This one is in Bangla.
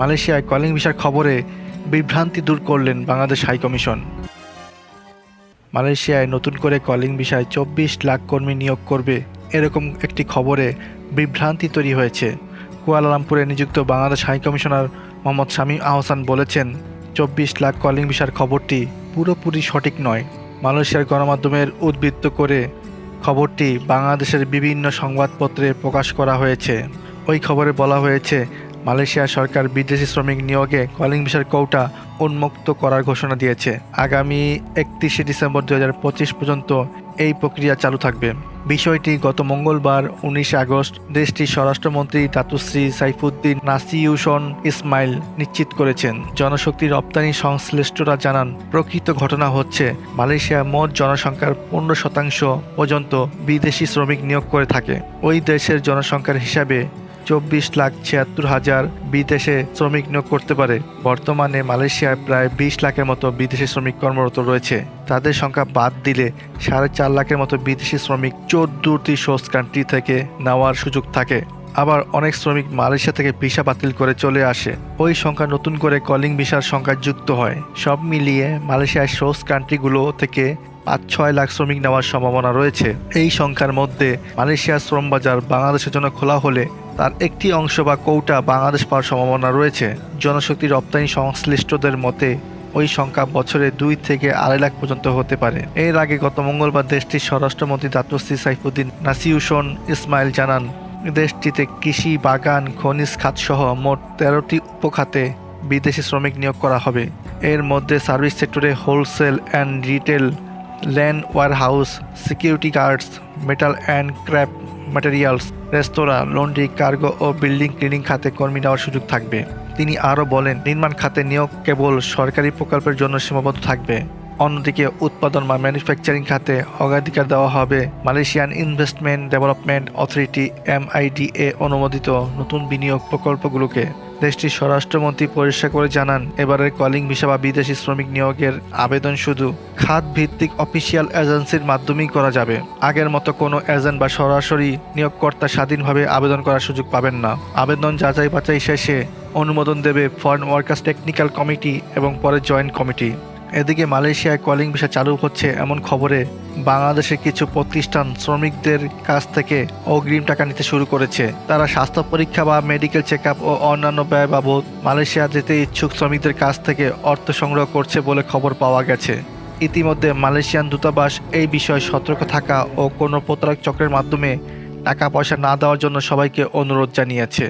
মালয়েশিয়ায় কলিং ভিসার খবরে বিভ্রান্তি দূর করলেন বাংলাদেশ হাইকমিশন মালয়েশিয়ায় নতুন করে কলিং ভিসায় চব্বিশ লাখ কর্মী নিয়োগ করবে এরকম একটি খবরে বিভ্রান্তি তৈরি হয়েছে। কুয়ালালামপুরে নিযুক্ত বাংলাদেশ হাইকমিশনার মোহাম্মদ শামীম আহসান বলেছেন, চব্বিশ লাখ কলিং ভিসার খবরটি পুরোপুরি সঠিক নয়। মালয়েশিয়ার গণমাধ্যমের উদ্বৃত্ত করে খবরটি বাংলাদেশের বিভিন্ন সংবাদপত্রে প্রকাশ করা হয়েছে। ওই খবরে বলা হয়েছে মালয়েশিয়া সরকার বিদেশি শ্রমিক নিয়োগে কলিং ভিসার কৌটা উন্মুক্ত করার ঘোষণা দিয়েছে। আগামী একত্রিশে ডিসেম্বর দু হাজার পঁচিশ পর্যন্ত এই প্রক্রিয়া চালু থাকবে। বিষয়টি গত মঙ্গলবার, উনিশে আগস্ট, দেশটির স্বরাষ্ট্রমন্ত্রী দাতুশ্রী সাইফুদ্দিন নাসিউসন ইসমাইল নিশ্চিত করেছেন। জনশক্তি রপ্তানি সংশ্লিষ্টরা জানান, প্রকৃত ঘটনা হচ্ছে, মালয়েশিয়া মোট জনসংখ্যার পনেরো শতাংশ পর্যন্ত বিদেশি শ্রমিক নিয়োগ করে থাকে। ওই দেশের জনসংখ্যার হিসাবে চব্বিশ লাখ ছিয়াত্তর হাজার বিদেশে শ্রমিক নিয়োগ করতে পারে। বর্তমানে মালয়েশিয়ায় প্রায় বিশ লাখের মতো বিদেশি শ্রমিক কর্মরত রয়েছে। তাদের সংখ্যা বাদ দিলে সাড়ে চার লাখের মতো বিদেশি শ্রমিক চোদ্দটি সোর্স কান্ট্রি থেকে নেওয়ার সুযোগ থাকে। আবার অনেক শ্রমিক মালয়েশিয়া থেকে ভিসা বাতিল করে চলে আসে। ওই সংখ্যা নতুন করে কলিং ভিসার সংখ্যা যুক্ত হয়। সব মিলিয়ে মালয়েশিয়ার সোর্স কান্ট্রিগুলো থেকে পাঁচ ছয় লাখ শ্রমিক নেওয়ার সম্ভাবনা রয়েছে। এই সংখ্যার মধ্যে মালয়েশিয়ার শ্রম বাজার বাংলাদেশের জন্য খোলা হলে তার একটি অংশ বা কৌটা বাংলাদেশ পাওয়ার সম্ভাবনা রয়েছে। জনশক্তি রপ্তানি সংশ্লিষ্টদের মতে, ওই সংখ্যা বছরে দুই থেকে আড়াই লাখ পর্যন্ত হতে পারে। এর আগে গত মঙ্গলবার দেশটির স্বরাষ্ট্রমন্ত্রী দাতুশ্রী সাইফুদ্দিন নাসিউশন ইসমাইল জানান, দেশটিতে কৃষি বাগান, খনিজ খাত সহ মোট তেরোটি উপখাতে বিদেশি শ্রমিক নিয়োগ করা হবে। এর মধ্যে সার্ভিস সেক্টরে wholesale and retail land warehouse, security guards, metal and scrap materials, restaurant, laundry, cargo ও বিল্ডিং ক্লিনিং খাতে কর্মী নেওয়ার সুযোগ থাকবে। তিনি আরও বলেন, নির্মাণ খাতে নিয়োগ কেবল সরকারি প্রকল্পের জন্য সীমাবদ্ধ থাকবে। অন্যদিকে উৎপাদন বা ম্যানুফ্যাকচারিং খাতে অগ্রাধিকার দেওয়া হবে। Malaysian Investment Development Authority MIDA অনুমোদিত নতুন বিনিয়োগ প্রকল্পগুলোকে। দেশটির স্বরাষ্ট্রমন্ত্রী পরিষ্কার করে জানান, এবারের কলিং ভিসা বা বিদেশি শ্রমিক নিয়োগের আবেদন শুধু খাত ভিত্তিক অফিসিয়াল এজেন্সির মাধ্যমেই করা যাবে। আগের মতো কোনো এজেন্ট বা সরাসরি নিয়োগকর্তা স্বাধীনভাবে আবেদন করার সুযোগ পাবেন না। আবেদন যাচাই বাছাই শেষে অনুমোদন দেবে ফরেন ওয়ার্কার্স টেকনিক্যাল কমিটি এবং পরে জয়েন্ট কমিটি এদিকে মালয়েশিয়ায় কলিং ভিসা চালু হচ্ছে এমন খবরে বাংলাদেশের কিছু প্রতিষ্ঠান শ্রমিকদের কাছ থেকে অগ্রিম টাকা নিতে শুরু করেছে। তারা স্বাস্থ্য পরীক্ষা বা মেডিকেল চেক ও অন্যান্য ব্যয় বাবদ মালয়েশিয়া যেতে ইচ্ছুক শ্রমিকদের কাছ থেকে অর্থ সংগ্রহ করছে বলে খবর পাওয়া গেছে। ইতিমধ্যে মালয়েশিয়ান দূতাবাস এই বিষয়ে সতর্ক থাকা ও কোনো প্রতারক চক্রের মাধ্যমে টাকা পয়সা না দেওয়ার জন্য সবাইকে অনুরোধ জানিয়েছে।